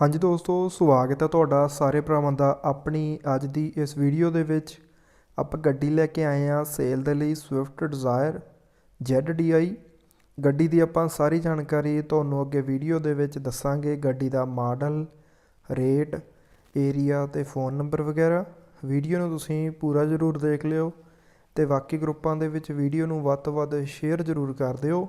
ਹਾਂਜੀ ਦੋਸਤੋ, ਸਵਾਗਤ ਹੈ ਤੁਹਾਡਾ ਸਾਰੇ ਭਰਾਵਾਂ ਦਾ ਆਪਣੀ ਅੱਜ ਦੀ ਇਸ ਵੀਡੀਓ ਦੇ ਵਿੱਚ। ਆਪਾਂ ਗੱਡੀ ਲੈ ਕੇ ਆਏ ਆ ਸੇਲ ਦੇ ਲਈ ਸਵਿਫਟ ਡਿਜ਼ਾਇਰ ZDI ਗੱਡੀ ਦੀ ਆਪਾਂ ਸਾਰੀ ਜਾਣਕਾਰੀ ਤੁਹਾਨੂੰ ਅੱਗੇ ਵੀਡੀਓ ਦੇ ਵਿੱਚ ਦੱਸਾਂਗੇ। ਗੱਡੀ ਦਾ ਮਾਡਲ ਰੇਟ ਏਰੀਆ ਤੇ ਫੋਨ ਨੰਬਰ ਵਗੈਰਾ। ਵੀਡੀਓ ਨੂੰ ਤੁਸੀਂ ਪੂਰਾ ਜ਼ਰੂਰ ਦੇਖ ਲਿਓ ਤੇ ਬਾਕੀ ਗਰੁੱਪਾਂ ਦੇ ਵਿੱਚ ਵੀਡੀਓ ਨੂੰ ਵੱਧ ਤੋਂ ਵੱਧ ਸ਼ੇਅਰ ਜ਼ਰੂਰ ਕਰ ਦਿਓ।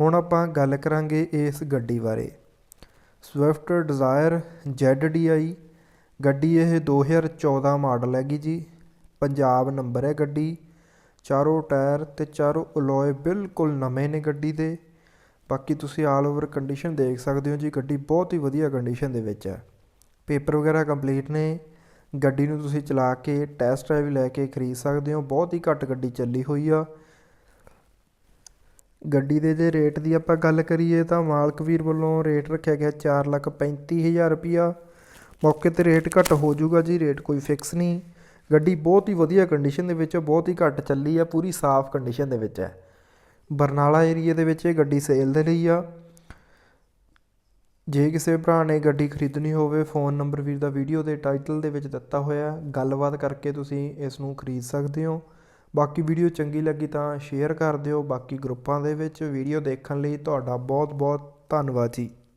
ਹੁਣ ਆਪਾਂ ਗੱਲ ਕਰਾਂਗੇ ਇਸ ਗੱਡੀ ਬਾਰੇ। ਸਵਿਫਟ ਡਿਜ਼ਾਇਰ ZDI ਗੱਡੀ ਇਹ 2014 ਮਾਡਲ ਹੈਗੀ ਜੀ। ਪੰਜਾਬ ਨੰਬਰ ਹੈ ਗੱਡੀ। ਚਾਰੋਂ ਟਾਇਰ ਤੇ ਚਾਰੋਂ ਅਲੋਏ ਬਿਲਕੁਲ ਨਵੇਂ ਨੇ ਗੱਡੀ ਦੇ। ਬਾਕੀ ਤੁਸੀਂ ਆਲ ਓਵਰ ਕੰਡੀਸ਼ਨ ਦੇਖ ਸਕਦੇ ਹੋ ਜੀ, ਗੱਡੀ ਬਹੁਤ ਹੀ ਵਧੀਆ ਕੰਡੀਸ਼ਨ ਦੇ ਵਿੱਚ ਹੈ। ਪੇਪਰ ਵਗੈਰਾ ਕੰਪਲੀਟ ਨੇ। ਗੱਡੀ ਨੂੰ ਤੁਸੀਂ ਚਲਾ ਕੇ ਟੈਸਟ ਡਰਾਈਵ ਲੈ ਕੇ ਖਰੀਦ ਸਕਦੇ ਹੋ। ਬਹੁਤ ਹੀ ਘੱਟ ਗੱਡੀ ਚੱਲੀ ਹੋਈ ਆ। ਗੱਡੀ ਦੇ ਜੇ ਰੇਟ ਦੀ ਆਪਾਂ ਗੱਲ ਕਰੀਏ ਤਾਂ ਮਾਲਕ ਵੀਰ ਵੱਲੋਂ ਰੇਟ ਰੱਖਿਆ ਗਿਆ 435000 ਰੁਪਿਆ ਮੌਕੇ ਤੇ ਰੇਟ ਘੱਟ ਹੋ ਜਾਊਗਾ ਜੀ, ਰੇਟ ਕੋਈ ਫਿਕਸ ਨਹੀਂ। ਗੱਡੀ ਬਹੁਤ ਹੀ ਵਧੀਆ ਕੰਡੀਸ਼ਨ ਦੇ ਵਿੱਚ, ਬਹੁਤ ਹੀ ਘੱਟ ਚੱਲੀ ਆ, ਪੂਰੀ ਸਾਫ਼ ਕੰਡੀਸ਼ਨ ਦੇ ਵਿੱਚ ਹੈ। ਬਰਨਾਲਾ ਏਰੀਆ ਦੇ ਵਿੱਚ ਇਹ ਗੱਡੀ ਸੇਲ ਦੇ ਲਈ ਆ। ਜੇ ਕਿਸੇ ਭਰਾ ਨੇ ਗੱਡੀ ਖਰੀਦਣੀ ਹੋਵੇ ਫੋਨ ਨੰਬਰ ਵੀਰ ਦਾ ਵੀਡੀਓ ਦੇ ਟਾਈਟਲ ਦੇ ਵਿੱਚ ਦਿੱਤਾ ਹੋਇਆ ਗੱਲਬਾਤ ਕਰਕੇ ਤੁਸੀਂ ਇਸ ਨੂੰ ਖਰੀਦ ਸਕਦੇ ਹੋ। ਬਾਕੀ ਵੀਡੀਓ ਚੰਗੀ ਲੱਗੀ ਤਾਂ ਸ਼ੇਅਰ ਕਰ ਦਿਓ, ਬਾਕੀ ਗਰੁੱਪਾਂ ਦੇ ਵਿੱਚ ਵੀਡੀਓ ਦੇਖਣ ਲਈ ਤੁਹਾਡਾ ਬਹੁਤ ਬਹੁਤ ਧੰਨਵਾਦ ਜੀ।